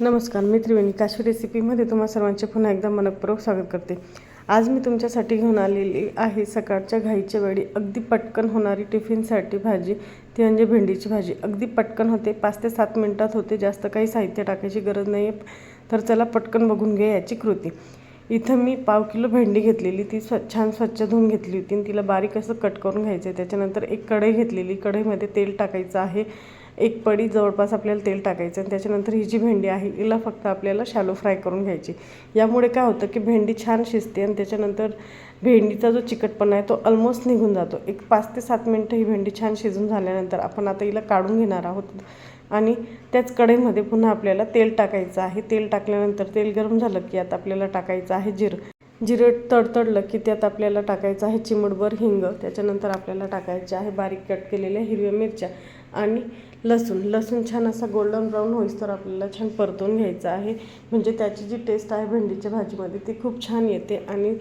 नमस्कार मी त्रिवेणी. काशी रेसिपीमध्ये तुम्हा सर्वांचे पुन्हा एकदा मनपूर्वक स्वागत करते. आज मी तुमच्यासाठी घेऊन आलेली आहे सकाळच्या घाईच्या वेळी अगदी पटकन होणारी टिफिनसाठी भाजी. ती म्हणजे भेंडीची भाजी. अगदी पटकन होते पाच ते सात मिनटात होते. जास्त काही साहित्य टाकायची गरज नाही आहे तर चला पटकन बघून घ्या याची कृती. इथं मी पाव किलो भेंडी घेतलेली. ती स्व छान स्वच्छ धुवून घेतली होती. आणि तिला बारीक असं कट करून घ्यायचं आहे त्याच्यानंतर एक कढई घेतलेली. कढईमध्ये तेल टाकायचं आहे. एक पडी जवळपास आपल्याला तेल टाकायचं आणि त्याच्यानंतर ही जी भेंडी आहे हिला फक्त आपल्याला शॅलो फ्राय करून घ्यायची. यामुळे काय होतं की भेंडी छान शिजते आणि त्याच्यानंतर भेंडीचा जो चिकटपणा आहे तो ऑलमोस्ट निघून जातो. एक पाच ते सात मिनटं ही भेंडी छान शिजून झाल्यानंतर आपण आता हिला काढून घेणार आहोत. आणि त्याच कढईमध्ये पुन्हा आपल्याला तेल टाकायचं आहे. तेल टाकल्यानंतर तेल गरम झालं की आता आपल्याला टाकायचं आहे जिरं. जिरं तडतडलं की त्यात आपल्याला टाकायचं आहे चिमडभर हिंग. त्याच्यानंतर आपल्याला टाकायचे आहे बारीक कट केलेल्या हिरव्या मिरच्या. आणि लसूण. लसूण छान असा गोल्डन ब्राऊन होईस तर आपल्याला छान परतून घ्यायचा आहे. म्हणजे त्याची जी टेस्ट आहे भेंडीच्या भाजीमध्ये ती खूप छान येते आणि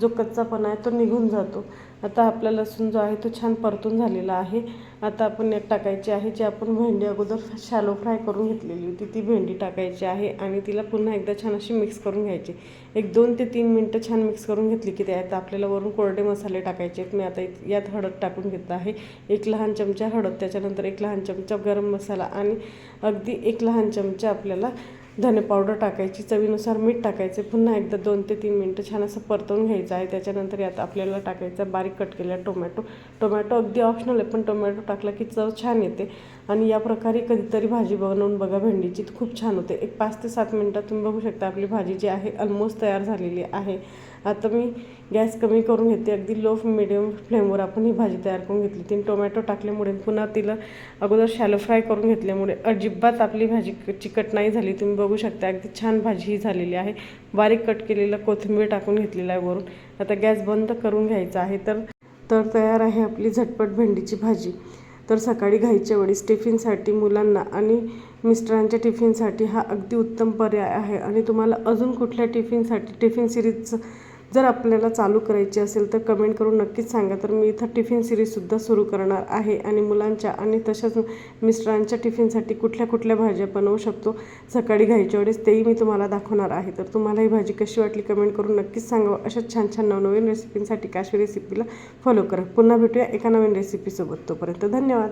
जो कच्चापणा आहे तो निघून जातो. आता आपला लसूण जो आहे तो छान परतून झालेला आहे. आता आपण यात टाकायची आहे जी आपण भेंडी अगोदर शॅलो फ्राय करून घेतलेली होती. ती भेंडी टाकायची आहे आणि तिला पुन्हा एकदा छान अशी मिक्स करून घ्यायची. एक दोन ते तीन मिनटं छान मिक्स करून घेतली की त्यात आपल्याला वरून कोरडे मसाले टाकायचे आहेत. मी आता यात हळद टाकून घेत आहे. एक लहान चमचा हळद त्याच्यानंतर एक लहान चमचा गरम मसाला आणि अगदी एक लहान चमचा आपल्याला धने पावडर टाकायची चवीनुसार मीठ टाकायचे पुन्हा एकदा दोन ते तीन मिनटं छान असं परतवून घ्यायचं आहे. त्याच्यानंतर यात आपल्याला टाकायचं बारीक कट केलेला टोमॅटो. टोमॅटो अगदी ऑप्शनल आहे पण टोमॅटो टाकला की चव छान येते. आणि या प्रकारे कधीतरी भाजी बनवून बघा भेंडीची खूप छान होते. एक पाच ते सात मिनटात तुम्ही बघू शकता आपली भाजी जी आहे ऑलमोस्ट तयार झालेली आहे. आता मी गॅस कमी करून घेते. अगदी लो मिडियम फ्लेमवर आपण ही भाजी तयार करून घेतली. तीन टोमॅटो टाकल्यामुळे पुन्हा तिला अगोदर शॅलो फ्राय करून घेतल्यामुळे अजिबात आपली भाजी चिकट नाही झाली. तुम्ही बघू शकता अगदी छान भाजी ही झालेली आहे. बारीक कट केलेलं कोथिंबीर टाकून घेतलेला आहे वरून. आता गॅस बंद करून घ्यायचा आहे तर तर तयार आहे आपली झटपट भेंडीची भाजी. तर सकाळी घाईच्या वेळेस टिफिनसाठी मुलांना आणि मिस्टरांच्या टिफिनसाठी हा अगदी उत्तम पर्याय आहे. आणि तुम्हाला अजून कुठल्या टिफिनसाठी टिफिन सिरीजचं जर आपल्याला चालू करायची असेल तर कमेंट करून नक्कीच सांगा. तर मी इथं टिफिन सिरीजसुद्धा सुरू करणार आहे आणि मुलांच्या आणि तशाच मिस्टरांच्या टिफिनसाठी कुठल्या कुठल्या भाज्या बनवू शकतो सकाळी घ्यायच्या वेळेस तेही मी तुम्हाला दाखवणार आहे. तर तुम्हाला ही भाजी कशी वाटली कमेंट करून नक्कीच सांगा. अशाच छान छान नवनवीन रेसिपींसाठी काश्मीर रेसिपीला फॉलो करा. पुन्हा भेटूया एका नवीन रेसिपीसोबत तोपर्यंत धन्यवाद.